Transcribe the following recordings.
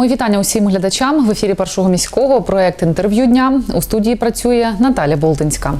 Мої вітання усім глядачам в ефірі першого міського проект інтерв'ю дня у студії працює Наталя Болтинська.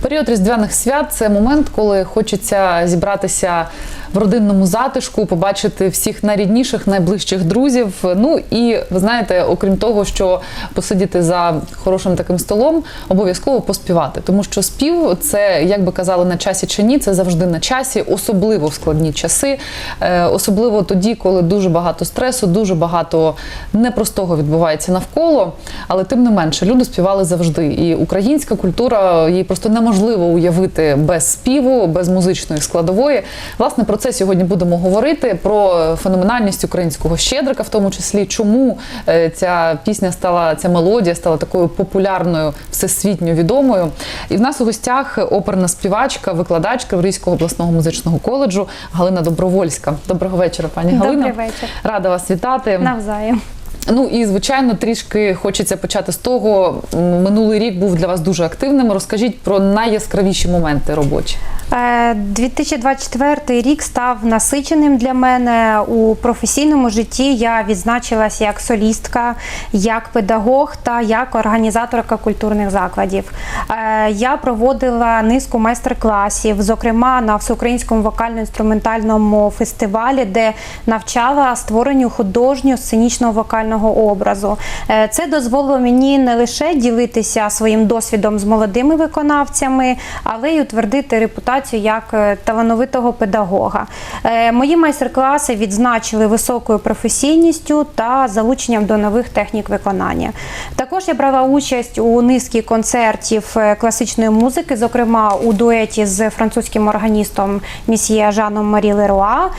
Період різдвяних свят це момент, коли хочеться зібратися в родинному затишку, побачити всіх найрідніших, найближчих друзів. Ну і ви знаєте, окрім того, що посидіти за хорошим таким столом, обов'язково поспівати, тому що спів це, як би казали, на часі чи ні, це завжди на часі, особливо в складні часи, Е, особливо тоді, коли дуже багато стресу, дуже багато непростого відбувається навколо. Але тим не менше, люди співали завжди. І українська культура її просто неможливо уявити без співу, без музичної складової. Власне, про це сьогодні будемо говорити: про феноменальність українського щедрика, в тому числі, чому е, ця пісня стала, ця мелодія стала такою популярною, всесвітньо відомою. І в нас у гостях оперна співачка, викладачка Криворізького обласного музичного коледжу Галина Добровольська. Доброго вечора, пані Добрий Галина. вечір. Рада вас вітати. Навзаєм. Ну і звичайно, трішки хочеться почати з того. Минулий рік був для вас дуже активним. Розкажіть про найяскравіші моменти робочі. Е, 2024 рік став насиченим для мене у професійному житті. Я відзначилась як солістка, як педагог та як організаторка культурних закладів. Е, Я проводила низку майстер-класів, зокрема на всеукраїнському вокально-інструментальному фестивалі, де навчала створенню художньо-сценічного вокального образу. Е, Це дозволило мені не лише ділитися своїм досвідом з молодими виконавцями, але й утвердити репутацію як е, талановитого педагога. Е, Мої майстер-класи відзначили високою професійністю та залученням до нових технік виконання. Також я брала участь у низці концертів класичної музики, зокрема у дуеті з французьким органістом місьє Жаном Марі Леруа,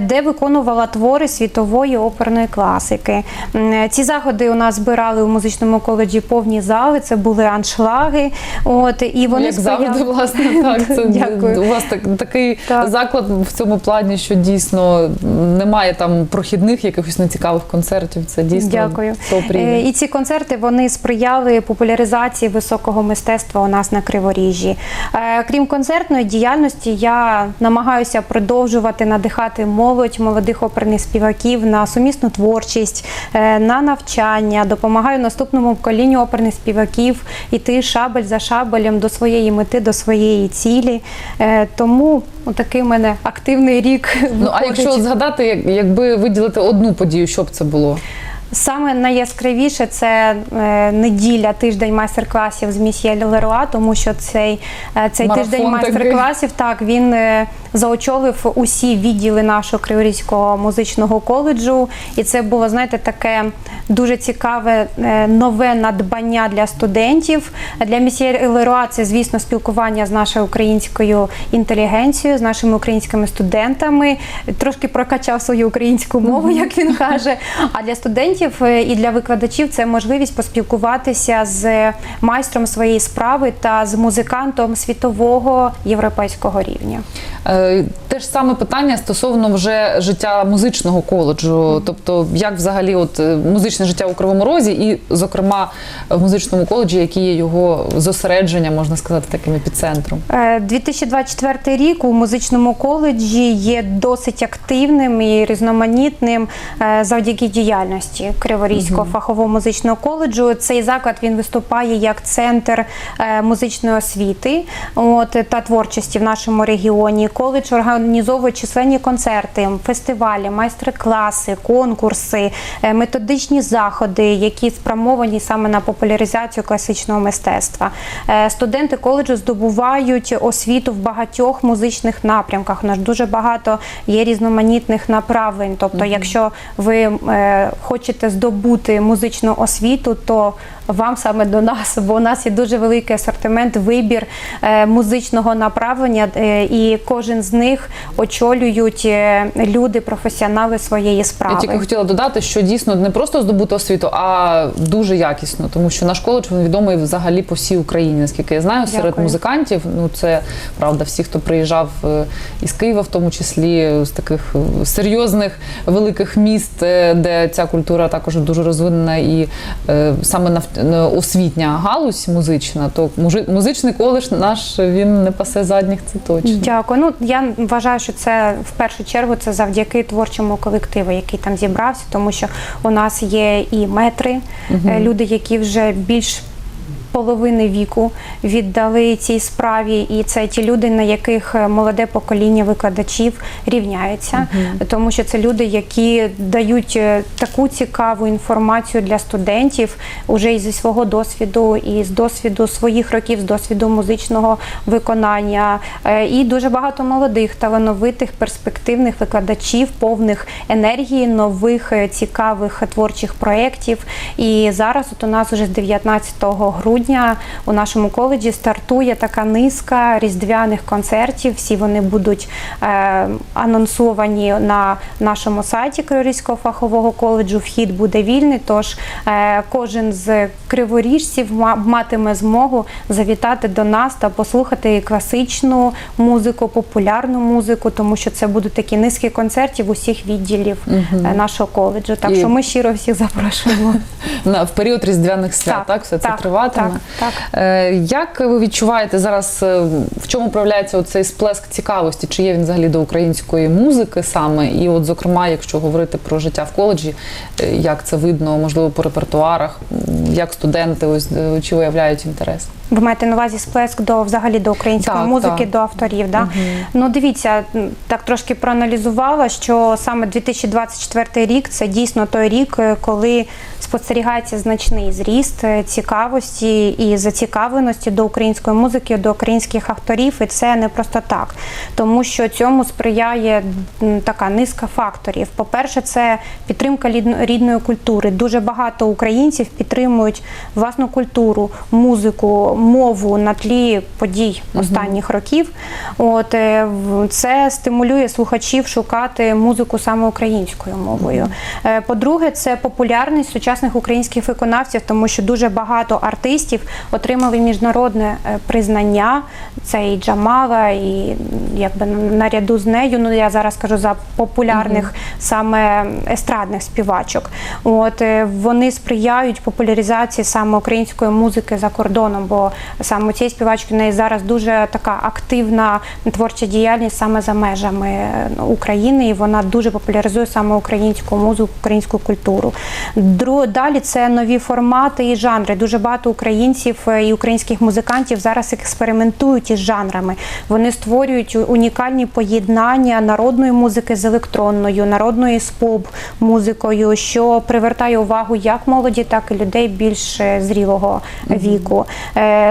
де виконувала твори світової оперної класики. Е, Ці заходи у нас збирали у музичному коледжі повні зали. Це були аншлаги. От і вони Як сприяли- завжди, власне, так це Дякую. у вас так такий Так. заклад в цьому плані, що дійсно немає там прохідних якихось нецікавих концертів. Це дійсно Дякую. топ Е, рівень. І ці концерти вони сприяли популяризації високого мистецтва у нас на Криворіжжі. Е, Крім концертної діяльності, я намагаюся продовжувати надихати молодь, молодих оперних співаків на сумісну творчість, е, на навчання, допомагаю наступному поколінню оперних співаків іти шабель за шабелем до своєї мети, до своєї цілі. Е, Тому такий в мене активний рік. Ну а якщо згадати, якби виділити одну подію, що б це було? Саме найяскравіше це е, неділя, тиждень майстер-класів з місьє Леруа, тому що цей, е, цей Марафон тиждень майстер-класів так він е, заочолив усі відділи нашого Криворізького музичного коледжу, і це було знаєте таке дуже цікаве нове надбання для студентів. Для місьє Леруа це звісно спілкування з нашою українською інтелігенцією, з нашими українськими студентами. Трошки прокачав свою українську мову, як він каже. А для студентів е, і для викладачів це можливість поспілкуватися з майстром своєї справи та з музикантом світового європейського рівня. Е, Те ж саме питання стосовно вже життя музичного коледжу. Тобто, як взагалі от е, музичне життя у Кривому Розі, і, зокрема, в музичному коледжі, які є його зосередження, можна сказати, таким епіцентром. Е, 2024 рік у музичному коледжі є досить активним і різноманітним завдяки діяльності Криворізького фахового музичного коледжу. Цей заклад він виступає як центр е, музичної освіти от, та творчості в нашому регіоні. Коледж організовує численні концерти, фестивалі, майстер-класи, конкурси, е, методичні заходи, які спрямовані саме на популяризацію класичного мистецтва. Е, Студенти коледжу здобувають освіту в багатьох музичних напрямках. У нас дуже багато є різноманітних направлень. Тобто, якщо ви е, хочете здобути музичну освіту, то вам саме до нас, бо у нас є дуже великий асортимент, вибір е, музичного направлення, е, і кожен з них очолюють е, люди, професіонали своєї справи. Я тільки хотіла додати, що дійсно не просто здобути освіту, а дуже якісно, тому що наш коледж він відомий взагалі по всій Україні. Наскільки я знаю, серед Дякую. музикантів, ну це правда, всі, хто приїжджав із Києва, в тому числі з таких серйозних великих міст, де ця культура також дуже розвинена, і саме освітня галузь музична, то музичний коледж наш він не пасе задніх, це точно. Дякую. Ну я вважаю, що це в першу чергу це завдяки творчому колективу, який там зібрався, тому що у нас є і метри, угу. люди, які вже більш половини віку віддали цій справі, і це ті люди, на яких е, молоде покоління викладачів рівняється, тому що це люди, які дають е, таку цікаву інформацію для студентів уже із зі свого досвіду, і з досвіду своїх років, з досвіду музичного виконання. Е, І дуже багато молодих, талановитих, перспективних викладачів, повних енергії, нових цікавих творчих проєктів. І зараз от у нас уже з 19 грудня у нашому коледжі стартує така низка різдвяних концертів. Всі вони будуть е, анонсовані на нашому сайті Криворізького фахового коледжу. Вхід буде вільний. Тож е, кожен з криворіжців ма- матиме змогу завітати до нас та послухати класичну музику, популярну музику, тому що це будуть такі низки концертів усіх відділів е, нашого коледжу. Так І- що ми щиро всіх запрошуємо. В період різдвяних свят, так, все це так, триватиме. Так, так. Е, Як ви відчуваєте зараз, е, в чому проявляється оцей сплеск цікавості? Чи є він взагалі до української музики саме? І, от, зокрема, якщо говорити про життя в коледжі, е, як це видно, можливо, по репертуарах, як студенти ось чи виявляють інтерес? Ви маєте на увазі сплеск до взагалі до української Так, музики, так. до авторів. Да? Ну дивіться, так трошки проаналізувала, що саме 2024 рік це дійсно той рік, е, коли спостерігається значний зріст е, цікавості і зацікавленості до української музики, до українських авторів. І це не просто так, тому що цьому сприяє така низка факторів. По-перше, це підтримка рідної культури. Дуже багато українців підтримують власну культуру, музику, мову на тлі подій останніх років. От е, це стимулює слухачів шукати музику саме українською мовою. Е, По-друге, це популярність сучасних українських виконавців, тому що дуже багато артистів отримали міжнародне е, признання. Це і Джамала, і якби наряду з нею. Ну я зараз кажу за популярних саме естрадних співачок. От вони сприяють популяризації саме української музики за кордоном, бо саме у цієї співачки в неї зараз дуже така активна творча діяльність саме за межами е, України, і вона дуже популяризує саме українську музику, українську культуру. Далі це нові формати і жанри. Дуже багато українців е, і українських музикантів зараз експериментують із жанрами. Вони створюють унікальні поєднання народної музики з електронною, народної з поп музикою, що привертає увагу як молоді, так і людей більш е, зрілого віку.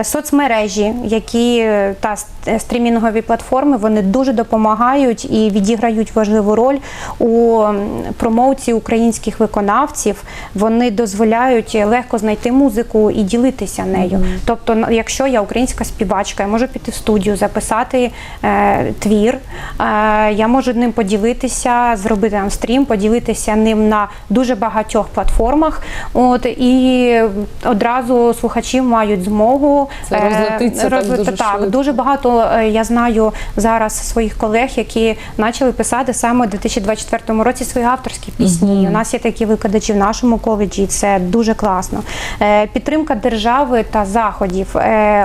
Соцмережі, які е, та е, стрімінгові платформи, вони дуже допомагають і відіграють важливу роль у м, промоції українських виконавців. Вони дозволяють легко знайти музику і ділитися нею. Тобто, якщо я українська співачка, я можу піти в студію, записати е, твір, е, я можу ним поділитися, зробити там стрім, поділитися ним на дуже багатьох платформах. От і одразу слухачі мають змогу Це е, розлетиться так дуже так, швидко. дуже багато е, я знаю зараз своїх колег, які почали писати саме у 2024 році свої авторські пісні. У нас є такі викладачі в нашому коледжі. і Це дуже класно. Е, Підтримка держави та заходів,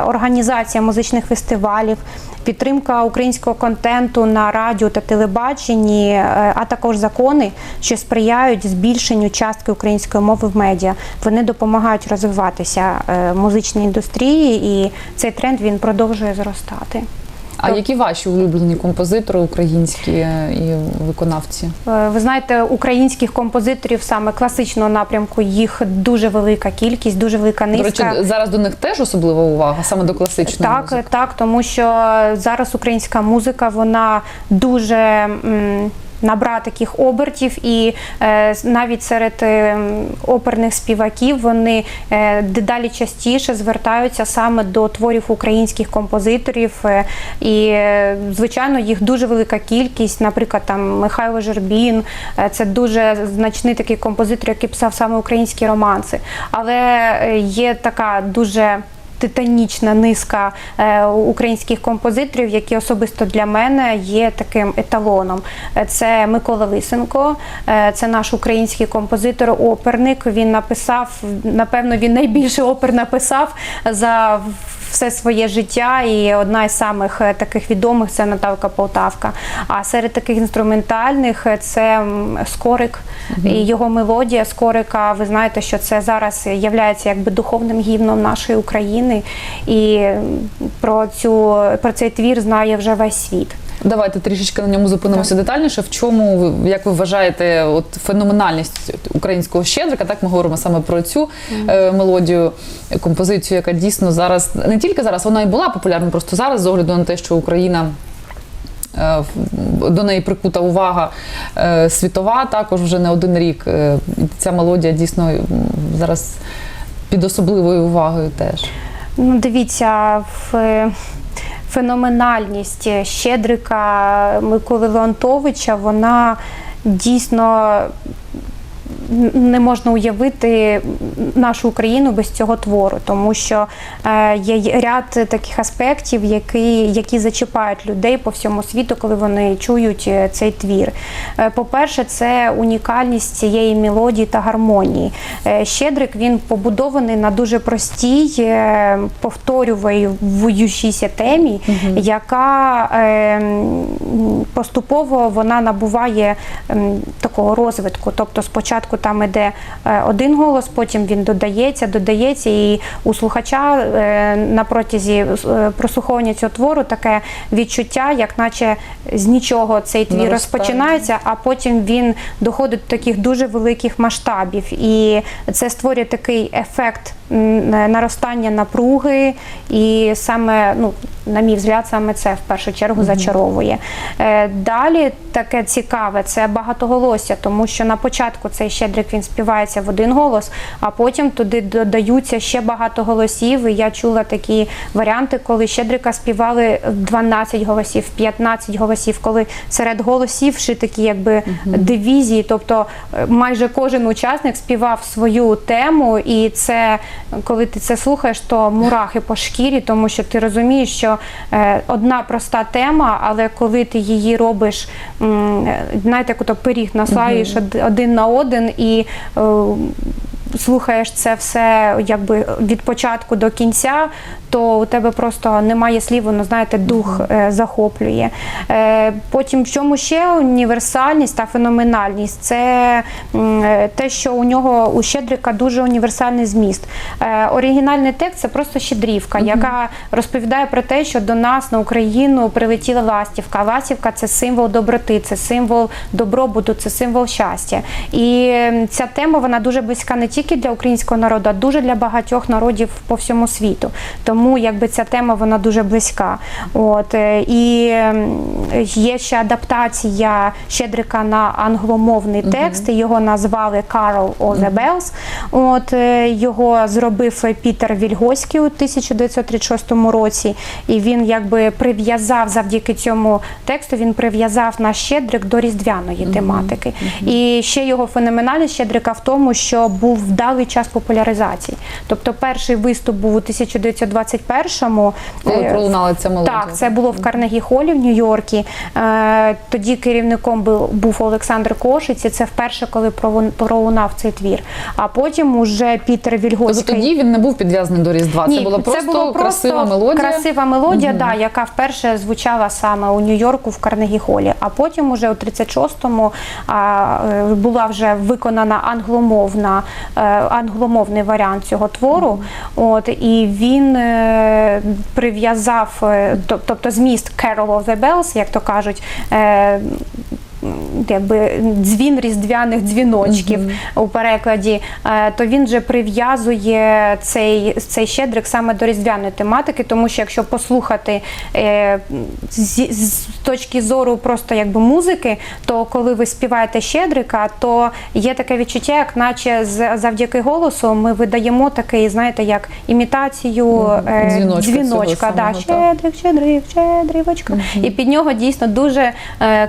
організація музичних фестивалів. Підтримка українського контенту на радіо та телебаченні, а також закони, що сприяють збільшенню частки української мови в медіа. Вони допомагають розвиватися музичній індустрії, і цей тренд він продовжує зростати. А які ваші улюблені композитори українські е, і виконавці? Е, Ви знаєте, українських композиторів саме класичного напрямку їх дуже велика кількість, дуже велика До низка. речі, зараз до них теж особлива увага, саме до класичної Так, музики. так, тому що зараз українська музика вона дуже. м, Набрала таких обертів, і е, навіть серед е, оперних співаків вони е, дедалі частіше звертаються саме до творів українських композиторів. І, звичайно, їх дуже велика кількість. Наприклад, там Михайло Жербін, це дуже значний такий композитор, який писав саме українські романси. Але є така дуже титанічна низка е, українських композиторів, які особисто для мене є таким еталоном. Це Микола Лисенко, е, це наш український композитор, оперник. Він написав, напевно, він найбільше опер написав за все своє життя, і одна із самих е, таких відомих це Наталка Полтавка. А серед таких інструментальних це Скорик і його мелодія Скорика. Ви знаєте, що це зараз є якби духовним гімном нашої України, і про цю про цей твір знає вже весь світ. Давайте трішечки на ньому зупинимося детальніше. В чому як ви вважаєте, от феноменальність українського щедрика? Так ми говоримо саме про цю е, мелодію, е, композицію, яка дійсно зараз не тільки зараз, вона і була популярна, просто зараз з огляду на те, що Україна. е, До неї прикута увага е, світова, також вже не один рік. Е, Ця мелодія дійсно зараз під особливою увагою теж. Ну, дивіться, в феноменальність Щедрика Миколи Леонтовича, вона дійсно не можна уявити нашу Україну без цього твору, тому що е, є ряд таких аспектів, які, які зачіпають людей по всьому світу, коли вони чують е, цей твір. Е, По-перше, це унікальність цієї мелодії та гармонії. Щедрик він побудований на дуже простій, повторюючійся темі, яка е, поступово вона набуває такого розвитку. Тобто спочатку там іде е, один голос, потім він додається, додається, і у слухача е, на протязі е, прослуховування цього твору таке відчуття, як наче з нічого цей твір розпочинається, а потім він доходить до таких дуже великих масштабів. І це створює такий ефект наростання напруги, і саме, ну, на мій взгляд, саме це в першу чергу зачаровує. Далі таке цікаве це багатоголосся, тому що на початку цей щедрик він співається в один голос, а потім туди додаються ще багато голосів. І я чула такі варіанти, коли щедрика співали 12 голосів, 15 голосів, коли серед голосів ще такі якби дивізії, тобто е, майже кожен учасник співав свою тему, і це коли ти це слухаєш, то мурахи по шкірі, тому що ти розумієш, що е, одна проста тема, але коли ти її робиш, е, знаєте, як пиріг наслаєш од- один на один і е, слухаєш це все якби від початку до кінця, то у тебе просто немає слів, воно знаєте, дух е, захоплює. Е, потім в чому ще універсальність та феноменальність? Це е, те, що у нього у Щедрика дуже універсальний зміст. Оригінальний текст це просто щедрівка, яка розповідає про те, що до нас на Україну прилетіла ластівка. Ластівка це символ доброти, це символ добробуту, це символ щастя. І ця тема вона дуже близька не тільки для українського народу, а дуже для багатьох народів по всьому світу. Тому якби ця тема вона дуже близька. От е, і є ще адаптація Щедрика на англомовний текст. і Його назвали of the Bells. От е, його зробив Пітер Вільгоський у 1936 році, і він якби прив'язав завдяки цьому тексту. Він прив'язав наш щедрик до різдвяної тематики. І ще його феноменальність щедрика в тому, що був вдалий час популяризації. Тобто, перший виступ був у 1921-му. Коли Е, пролунала ця мелодія. так, це було в Карнегі Холі в Нью-Йоркі. Е, Тоді керівником був, Олександр Кошиць, і це вперше, коли пролунав цей твір. А потім уже Пітер Тобто Вільгоцький. тоді він не був підв'язаний до Різдва. Ні, це була просто, було красива мелодія. красива мелодія, да, яка вперше звучала саме у Нью-Йорку в Карнегі Холі. А потім уже у 36-му а, е, була вже виконана англомовна, англомовний варіант цього твору. От, і він прив'язав, е, тобто зміст Carol of the Bells, як то кажуть, е, якби дзвін різдвяних дзвіночків у перекладі, е, то він же прив'язує цей, цей щедрик саме до різдвяної тематики, тому що якщо послухати е, з, з точки зору просто якби музики, то коли ви співаєте щедрика, то є таке відчуття, як наче завдяки голосу ми видаємо такий, знаєте, як імітацію е, Дзвіночка дзвіночка да, самого, щедрик, щедрик, щедрівочка. І під нього дійсно дуже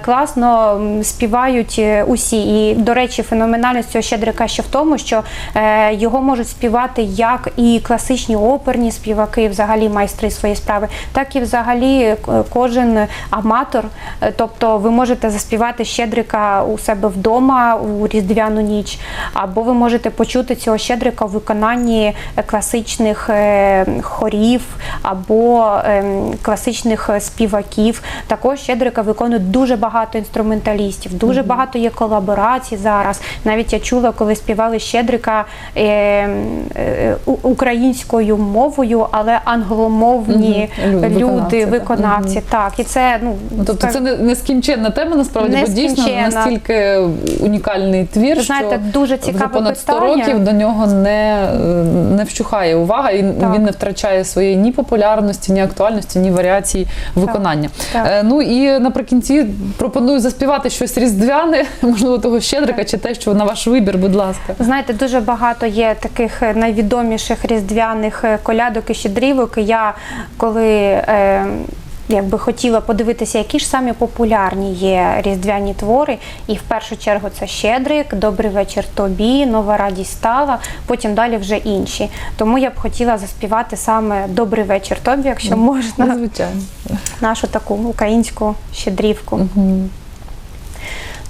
класно співають е, усі. І, до речі, феноменальність цього щедрика ще в тому, що е, його можуть співати як і класичні оперні співаки, взагалі майстри своєї справи, так і взагалі е, кожен аматор. Тобто ви можете заспівати щедрика у себе вдома у різдвяну ніч, або ви можете почути цього щедрика у виконанні класичних хорів або ем, класичних співаків. Також щедрика виконують дуже багато інструменталістів, дуже багато є колаборацій зараз. Навіть я чула, коли співали щедрика е, е, українською мовою, але англомовні. Лю- люди, виконавці, виконавці. так. Так, і це ну Ну, тобто так, це не нескінченна тема, насправді, бо дійсно настільки унікальний твір, знаєте, що дуже вже цікаве понад 100 питання. років до нього не, не вщухає увага, і Так. він не втрачає своєї ні популярності, ні актуальності, ні варіації виконання. Так. Е, Ну і наприкінці пропоную заспівати щось різдвяне, можливо, того щедрика, чи те, що на ваш вибір, будь ласка. Знаєте, дуже багато є таких е, найвідоміших різдвяних е, колядок і щедрівок. Я коли е, якби хотіла подивитися, які ж самі популярні є різдвяні твори, і в першу чергу це Щедрик, Добрий вечір тобі, Нова радість стала, потім далі вже інші. Тому я б хотіла заспівати саме Добрий вечір тобі, якщо можна, Ну, Звичайно. нашу таку українську щедрівку. Мгм.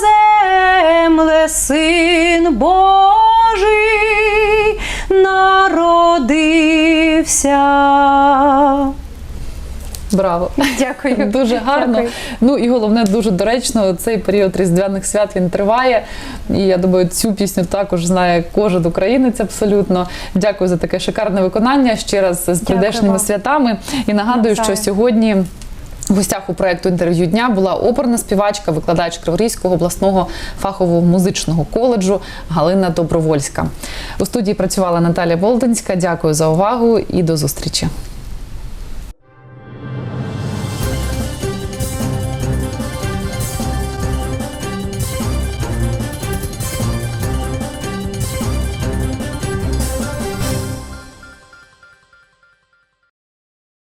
земле, син Божий народився. Браво. Дякую. Дуже гарно. Дякую. Ну і головне, дуже доречно. Цей період різдвяних свят він триває. І я думаю, цю пісню також знає кожен українець абсолютно. Дякую за таке шикарне виконання. Ще раз з прийдешніми святами. І нагадую, що сьогодні. В гостях у проекту інтерв'ю дня була оперна співачка, викладач Криворізького обласного фахового музичного коледжу Галина Добровольська. У студії працювала Наталя Болденська. Дякую за увагу і до зустрічі.